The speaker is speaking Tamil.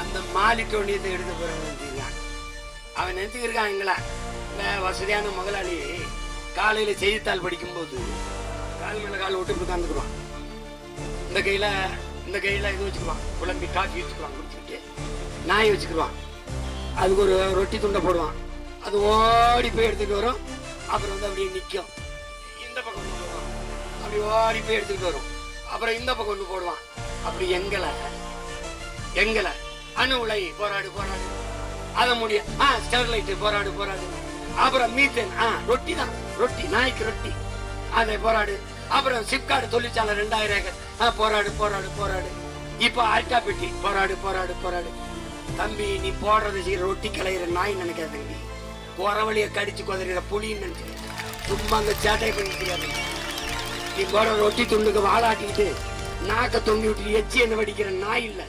அந்த மாலிட்டோனியத்தை எடுத்து போறவன் அவன் நினைச்சுக்கிருக்கான் எங்கள. இந்த வசதியான முதலாளி காலையில செய்தித்தாள் படிக்கும்போது கால் மேல கால் விட்டு உட்காந்துக்குவான் இந்த கையில இந்த கையில இது வச்சுக்குவான். குழம்பி காஃபி வச்சுக்குவான் குடிச்சுக்கிட்டு நாய் வச்சுக்குவான். அதுக்கு ஒரு ரொட்டி துண்டை போடுவான். அது ஓடி போய் எடுத்துட்டு வரும். அப்புறம் வந்து அப்படியே நிற்கும் இந்த பக்கம் ஒன்று போடுவான் அப்படி ஓடி போய் எடுத்துட்டு வரும். அப்புறம் இந்த பக்கம் ஒன்று போடுவான். அப்படி எங்களை எங்களை அணு உலை போராடு போராடு. அதை முடியும் ஆ ஸ்டெர்லைட் போராடு போராடு. அப்புறம் மீத்தேன் ஆ ரொட்டி தான். ரொட்டி நாய்க்கு ரொட்டி. அதை போராடு. அப்புறம் சிப்காடு தொழிற்சாலை ரெண்டாயிரம் ஏக்கர். ஆ போராடு போராடு போராடு. இப்போ அல்டா பெட்டி போராடு போராடு போராடு. தம்பி நீ போடுறது சீர ரொட்டி கிளையிற நாய் நினைக்காது தம்பி. வழியை கடிச்சு குதறிற புலின்னு நினைச்சுக்க சும்மா அங்க சேட்டை பண்ணிக்கிறாரு நீ போடுற ரொட்டி துண்டுக்கு வாழாட்டிக்கிட்டு நாக்க தொங்கி விட்டு எச்சி என்ன வடிக்கிற நாய் இல்லை.